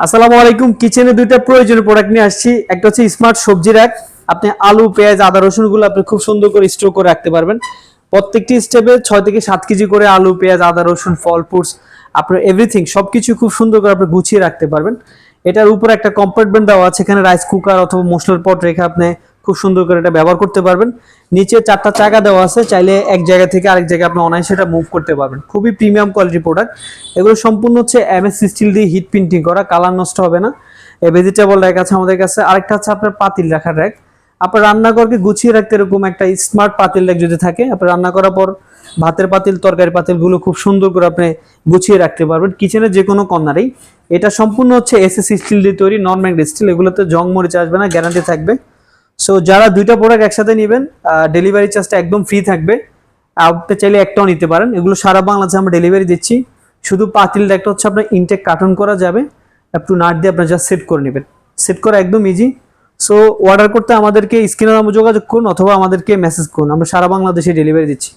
আসসালামু আলাইকুম, কিচেনে দুইটা প্রয়োজনীয় প্রোডাক্ট নিয়ে আসছি। একটা হচ্ছে স্মার্ট সবজি রাখ আপনি আলু, পেঁয়াজ, আদা রসুনগুলো আপনি খুব সুন্দর করে স্টোর করে রাখতে পারবেন। প্রত্যেকটি স্টেপে ছয় থেকে সাত কেজি করে আলু, পেঁয়াজ, আদা, রসুন, ফল ফ্রুটস আপনার এভরিথিং সবকিছু খুব সুন্দর করে আপনি গুছিয়ে রাখতে পারবেন। এটার উপরে একটা কম্পার্টমেন্ট দেওয়া আছে, এখানে রাইস কুকার অথবা মশলার পট রেখে আপনি খুব সুন্দর করে এটা ব্যবহার করতে পারবেন। নিচে চারটা চাকা দেওয়া আছে, চাইলে এক জায়গা থেকে আরেক জায়গায় আপনি অনায়াসে এটা মুভ করতে পারবেন। খুবই প্রিমিয়াম কোয়ালিটি প্রোডাক্ট এগুলো সম্পূর্ণ হচ্ছে এমএস স্টিল দিয়ে হিট প্রিন্টিং করা কালার নষ্ট হবে না। এই ভেজিটেবল র্যাক আছে আমাদের কাছে। আরেকটা আছে আপনার পাতিল রাখার র্যাক আপনার রান্নাঘরকে গুছিয়ে রাখতে এরকম একটা স্মার্ট পাতিল র্যাক যদি থাকে, আপনার রান্না করার পর ভাতের পাতিল তরকারি পাতিলগুলো খুব সুন্দর করে আপনি গুছিয়ে রাখতে পারবেন। কিচেনের যে কোনো কর্নারেই। এটা সম্পূর্ণ হচ্ছে এসএস স্টিল দিয়ে তৈরি নন ম্যাগনেট স্টিল এগুলোতে জং মরিচ আসবে না গ্যারান্টি থাকবে। সো যারা দুইটা প্রোডাক্ট একসাথে নেবেন ডেলিভারি চার্জটা একদম ফ্রি থাকবে। আপনি চাইলে একটাও নিতে পারেন। এগুলো সারা বাংলাদেশে আমরা ডেলিভারি দিচ্ছি। শুধু পাতিলটা একটা হচ্ছে আপনার ইনটেক কার্টন করা যাবে। একটু নাট দিয়ে আপনার জাস্ট সেট করে নেবেন। সেট করা একদম ইজি সো অর্ডার করতে আমাদেরকে স্ক্রিনের নামে যোগাযোগ করুন অথবা আমাদেরকে মেসেজ করুন। আমরা সারা বাংলাদেশে ডেলিভারি দিচ্ছি।